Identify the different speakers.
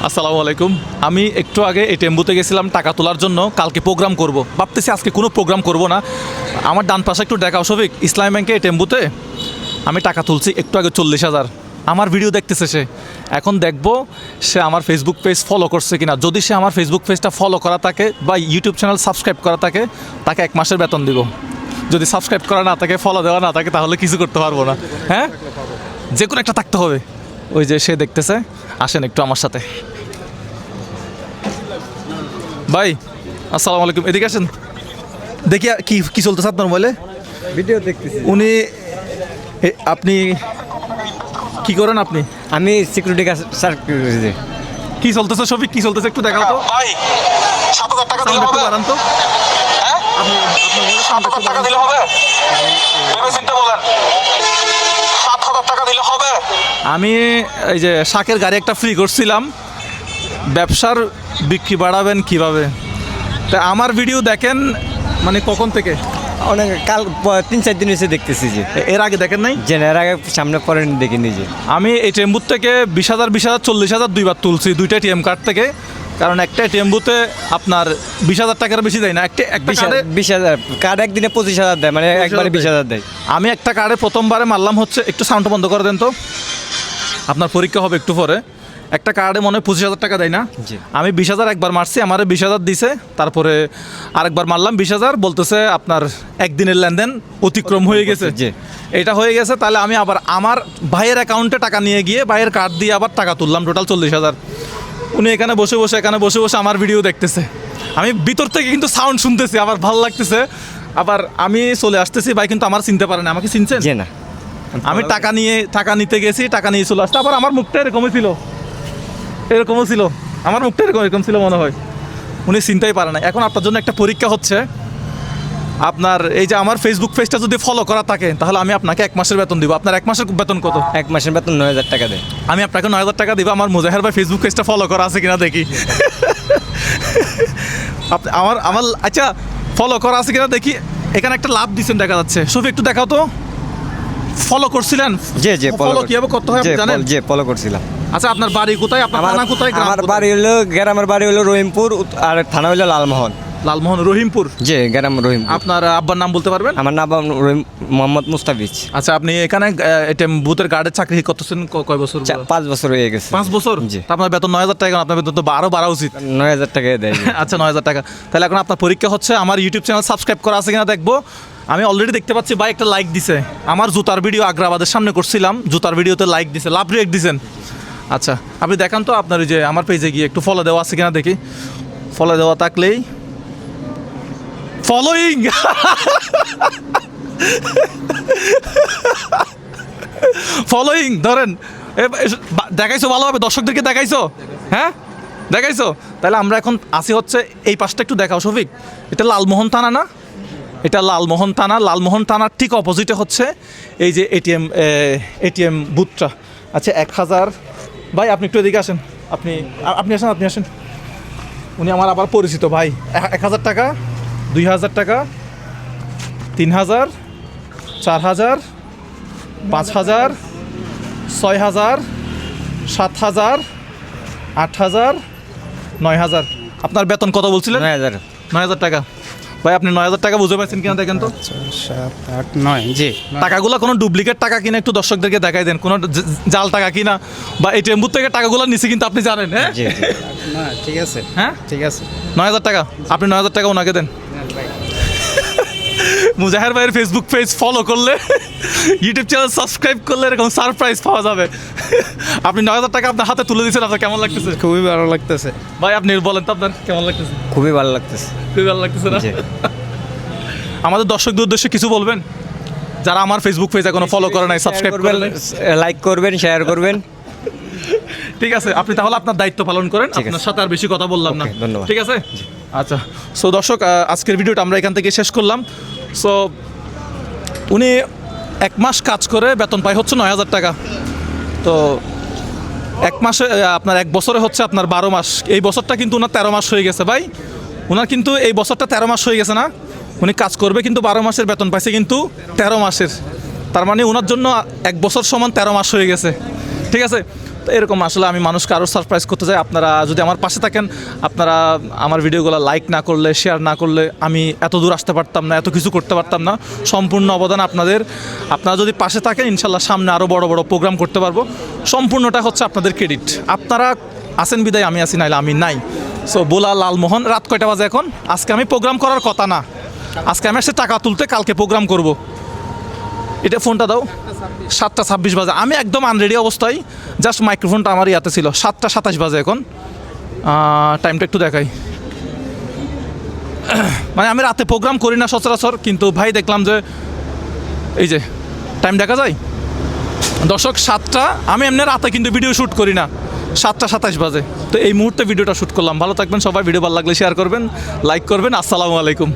Speaker 1: আসসালামু আলাইকুম। আমি একটু আগে এই টেম্বুতে গেছিলাম টাকা তোলার জন্য, কালকে প্রোগ্রাম করব। ভাবতেছি আজকে কোনো প্রোগ্রাম করব না। আমার ডান পাশে একটু দেখাও শফিক, ইসলাম ব্যাংকে এই টেম্বুতে। আমি টাকা তুলছি একটু আগে চল্লিশ হাজার। আমার ভিডিও দেখতেছে সে। এখন দেখব সে আমার ফেসবুক পেজ ফলো করছে কিনা। যদি সে আমার ফেসবুক পেজটা ফলো করা থাকে বা ইউটিউব চ্যানেল সাবস্ক্রাইব করা থাকে, তাকে এক মাসের বেতন দিব। যদি সাবস্ক্রাইব করা না থাকে ফলো দেওয়া না থাকে, তাহলে কিছু করতে পারব না। হ্যাঁ? যে কোনো একটা থাকতে হবে। ওই যে সে দেখতেছে। আসেন একটু আমার সাথে। ভাই আসসালামু আলাইকুম। এদিকে আসেন। দেখি আর কি কি চলতেছে আপনার মোবাইলে?
Speaker 2: ভিডিও দেখতেছি।
Speaker 1: উনি আপনি কি করেন আপনি?
Speaker 2: আমি সিকিউরিটি গার্ড
Speaker 1: কি চলতেছে শফিক কি চলতেছে একটু দেখাও তো।
Speaker 3: ভাই সাত হাজার টাকা দিলে হবে।
Speaker 1: বাড়ান তো।
Speaker 3: হ্যাঁ? সাত হাজার টাকা দিলে হবে। ভেবে চিন্তে বলেন। সাত হাজার টাকা দিলে হবে।
Speaker 1: আমি এই যে শাকের গাড়ি একটা ফ্রি করছিলাম। ব্যবসার বিক্রি বাড়াবেন কীভাবে? তা আমার ভিডিও দেখেন মানে কখন থেকে?
Speaker 2: অনেক কাল তিন চার দিন এসে দেখতেছি যে।
Speaker 1: এর আগে দেখেন নাই?
Speaker 2: যে এর আগে সামনে পরে দেখি নিজে
Speaker 1: আমি এই টেম্বুর থেকে বিশ হাজার বিশ হাজার চল্লিশ হাজার দুইবার তুলছি দুইটা টিএম কার্ড থেকে। কারণ একটা টেম্বুতে আপনার বিশ হাজার টাকার বেশি দেয় না একটা
Speaker 2: বিশ হাজার কার্ড একদিনে পঁচিশ হাজার দেয় মানে একবারে বিশ হাজার দেয়।
Speaker 1: আমি একটা কার্ডে প্রথমবারে মারলাম হচ্ছে একটু সাউন্ডটা বন্ধ করে দেন তো। আপনার পরীক্ষা হবে একটু পরে। একটা কার্ডে মনে হয় পঁচিশ হাজার টাকা দেয় না। আমি বিশ হাজার একবার মারছি আমার বিশ হাজার দিছে তারপরে আরেকবার মারলাম বিশ হাজার বলতেছে আপনার একদিনের লেনদেন অতিক্রম হয়ে গেছে।
Speaker 2: জি।
Speaker 1: এটা হয়ে গেছে তাহলে আমি আবার আমার ভাইয়ের অ্যাকাউন্টে টাকা নিয়ে গিয়ে ভাইয়ের কার্ড দিয়ে আবার টাকা তুললাম টোটাল চল্লিশ হাজার। উনি এখানে বসে বসে এখানে বসে বসে আমার ভিডিও দেখতেছে। আমি ভিতর থেকে কিন্তু সাউন্ড শুনতেছি আবার ভালো লাগতেছে। আবার আমি চলে আসতেছি ভাই কিন্তু আমার চিনতে পারে না আমাকে চিনছেন?
Speaker 2: যে না।
Speaker 1: আমি টাকা নিয়ে টাকা নিতে গেছি টাকা নিয়ে চলে আসতে আবার আমার মুখটা এরকমই ছিল। এরকমও ছিল। আমার মুখটা এরকম এরকম ছিল মনে হয়। উনি চিনতেই পারে না এখন আপনার জন্য একটা পরীক্ষা হচ্ছে। আপনার এই যে আমার ফেসবুক পেজটা যদি ফলো করা থাকে তাহলে আমি আপনাকে এক মাসের বেতন দিব। আপনার এক মাসের বেতন কত?
Speaker 2: এক মাসের বেতন নয় হাজার টাকা দেয়।
Speaker 1: আমি আপনাকে নয় হাজার টাকা দিব। আমার মুজাহের ভাই ফেসবুক পেজটা ফলো করা আছে কিনা দেখি। আমার আমার আচ্ছা ফলো করা আছে কিনা দেখি। এখানে একটা লাভ দিচ্ছেন দেখা যাচ্ছে। শফি একটু দেখাও তো। ফলো করছিলেন?
Speaker 2: যে যে
Speaker 1: ফলো কীভাবে করতে হয় জানেন?
Speaker 2: যে ফলো করছিলাম।
Speaker 1: আচ্ছা আপনার বাড়ি কোথায়? আপনার থানা কোথায়?
Speaker 2: আমার বাড়ি হলো গ্রামের বাড়ি হলো রহিমপুর আর থানা হলো লালমোহন।
Speaker 1: লালমোহন রহিমপুর?
Speaker 2: যে গ্রাম রহিমপুর।
Speaker 1: আপনার আব্বার নাম বলতে পারবেন?
Speaker 2: আমার নাম রহিম মোহাম্মদ মুস্তাফিজ।
Speaker 1: আচ্ছা আপনি এখানে এটিএম বুথের গার্ডের চাকরি করতেছেন কয় বছর?
Speaker 2: পাঁচ বছর হয়ে গেছে।
Speaker 1: পাঁচ বছর?
Speaker 2: জি।
Speaker 1: আপনার বেতন নয় হাজার টাকা আপনার বেতন তো বারো বাড়া উচিত।
Speaker 2: নয় হাজার টাকা দেয়।
Speaker 1: আচ্ছা নয় হাজার টাকা। তাহলে এখন আপনার পরীক্ষা হচ্ছে আমার ইউটিউব চ্যানেল সাবস্ক্রাইব করা আছে কিনা দেখব। আমি অলরেডি দেখতে পাচ্ছি ভাই একটা লাইক দিছে। আমার জুতার ভিডিও আগ্রাবাদের সামনে করছিলাম। জুতার ভিডিওতে লাইক দিছে লাভ রিয়েক্ট দিছেন। আচ্ছা আপনি দেখান তো আপনার ওই যে আমার পেজে গিয়ে একটু ফলো দেওয়া আছে কিনা দেখি। ফলো দেওয়া থাকলেই। ফলোইং ফলোইং ধরেন। দেখাইছো ভালোভাবে? দর্শকদেরকে দেখাইছো? হ্যাঁ? দেখাইছো? তাহলে আমরা এখন আসি হচ্ছে এই পাশটা একটু দেখাও, শফিক। এটা লালমোহন থানা না? এটা লালমোহন থানা। লালমোহন থানার ঠিক অপোজিটে হচ্ছে এই যে এটিএম এটিএম বুথটা আচ্ছা এক হাজার ভাই আপনি একটু এদিকে আসেন। আপনি আপনি আসেন আপনি আসেন। উনি আমার আবার পরিচিত ভাই। এক- হাজার টাকা দুই হাজার টাকা তিন হাজার চার হাজার পাঁচ হাজার ছয় হাজার সাত হাজার আট হাজার নয় হাজার। আপনার বেতন কত বলছিলেন?
Speaker 2: নয় হাজার।
Speaker 1: নয় হাজার টাকা। ভাই আপনি নয় হাজার টাকা বুঝে পারছেন কিনা দেখেন তো।
Speaker 4: সাত আট নয় জি
Speaker 1: টাকাগুলো কোনো ডুপ্লিকেট টাকা কিনা একটু দর্শকদেরকে দেখাই দেন। কোনো জাল টাকা কিনা বা এই টেম্বুর থেকে টাকাগুলো নিচে কিন্তু আপনি জানেন হ্যাঁ?
Speaker 4: ঠিক আছে।
Speaker 1: হ্যাঁ?
Speaker 4: ঠিক আছে।
Speaker 1: নয় হাজার টাকা। আপনি নয় হাজার টাকা ওনাকে দেন। মুজাহের ভাইয়ের ফেসবুক পেজ ফলো করলে ইউটিউব চ্যানেল সাবস্ক্রাইব করলে এরকম সারপ্রাইজ পাওয়া যাবে। আপনি নয় হাজার টাকা আপনার হাতে তুলে দিয়েছেন আপনার কেমন লাগতেছে?
Speaker 4: খুবই ভালো লাগতেছে।
Speaker 1: ভাই আপনি বলেন তো আপনার কেমন লাগতেছে?
Speaker 2: খুবই ভালো লাগতেছে।
Speaker 1: খুবই ভালো লাগতেছে না? আমাদের দর্শকদের উদ্দেশ্যে কিছু বলবেন? যারা আমার ফেসবুক পেজ এখনও ফলো করে নাই সাবস্ক্রাইব করে নাই।
Speaker 2: লাইক করবেন শেয়ার করবেন
Speaker 1: ঠিক আছে আপনি তাহলে আপনার দায়িত্ব পালন করেন আপনার সাথে আর বেশি কথা বললাম না।
Speaker 2: ধন্যবাদ।
Speaker 1: ঠিক আছে? আচ্ছা সো দর্শক আজকের ভিডিওটা আমরা এখান থেকে শেষ করলাম। সো উনি এক মাস কাজ করে বেতন পায় হচ্ছে নয় হাজার টাকা। তো এক মাসে আপনার এক বছরে হচ্ছে আপনার বারো মাস। এই বছরটা কিন্তু ওনার তেরো মাস হয়ে গেছে ভাই। ওনার কিন্তু এই বছরটা তেরো মাস হয়ে গেছে না। উনি কাজ করবে কিন্তু বারো মাসের বেতন পাইছে কিন্তু তেরো মাসের। তার মানে ওনার জন্য এক বছর সমান তেরো মাস হয়ে গেছে। ঠিক আছে? এরকম আসলে আমি মানুষকে আরও সারপ্রাইজ করতে চাই। আপনারা যদি আমার পাশে থাকেন, আপনারা আমার ভিডিওগুলো লাইক না করলে শেয়ার না করলে আমি এত দূর আসতে পারতাম না, এত কিছু করতে পারতাম না। সম্পূর্ণ অবদান আপনাদের। আপনারা যদি পাশে থাকেন, ইনশাল্লাহ সামনে আরও বড় বড় প্রোগ্রাম করতে পারব। সম্পূর্ণটা হচ্ছে আপনাদের ক্রেডিট আপনারা আসেন বিদায়, আমি আসি নাইলে আমি নাই। সো বোলা লালমোহন, রাত কয়টা বাজে এখন? আজকে আমি প্রোগ্রাম করার কথা না। আজকে আমি আসছে টাকা তুলতে কালকে প্রোগ্রাম করব। এটা ফোনটা দাও। সাতটা ছাব্বিশ বাজে। আমি একদম আনরেডি অবস্থায় জাস্ট মাইক্রোফোনটা আমার ইয়াতে ছিল। সাতটা সাতাশ বাজে এখন। টাইমটা একটু দেখাই। মানে আমি রাতে প্রোগ্রাম করি না সচরাচর, কিন্তু ভাই দেখলাম যে, এই যে টাইম দেখা যায়? দর্শক, সাতটা, আমি এমনি রাতে কিন্তু ভিডিও শ্যুট করি না। সাতটা সাতাশ বাজে। তো এই মুহূর্তে ভিডিওটা শ্যুট করলাম। ভালো থাকবেন সবাই। ভিডিও ভালো লাগলে শেয়ার করবেন লাইক করবেন। আসসালামু আলাইকুম।